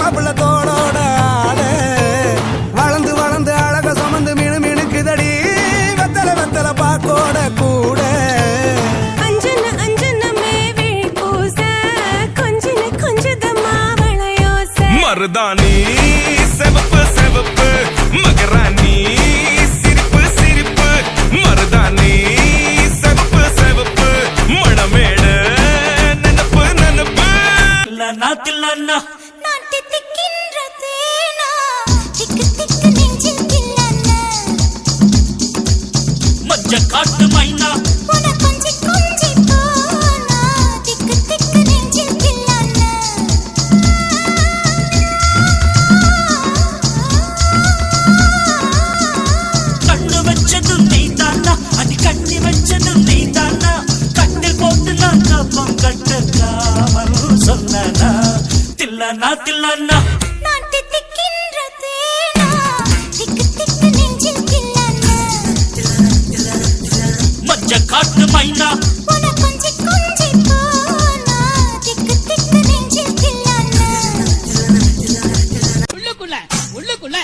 மாப்பிள்ள தோளோட ஆட வளர்ந்து வளர்ந்து அழக சுமந்து மினு மினுக்குதடி வெத்தல வெத்தல பாக்கோட கூட. மருதாணி செவப்பு செவப்பு. மகராணி சிரிப்பு சிரிப்பு. மருதாணி செவப்பு செவப்பு. மணமேட நினப்பு நினப்பு. தில்லன்னா தில்ல நா தில்ல நா நான் தித்திக்கின்ற தேனா? திக்கு திக்கு நெஞ்சில் தில்ல நா மச்ச காட்டு மைனா? உள்ளுக்குள்ள உள்ளுக்குள்ள.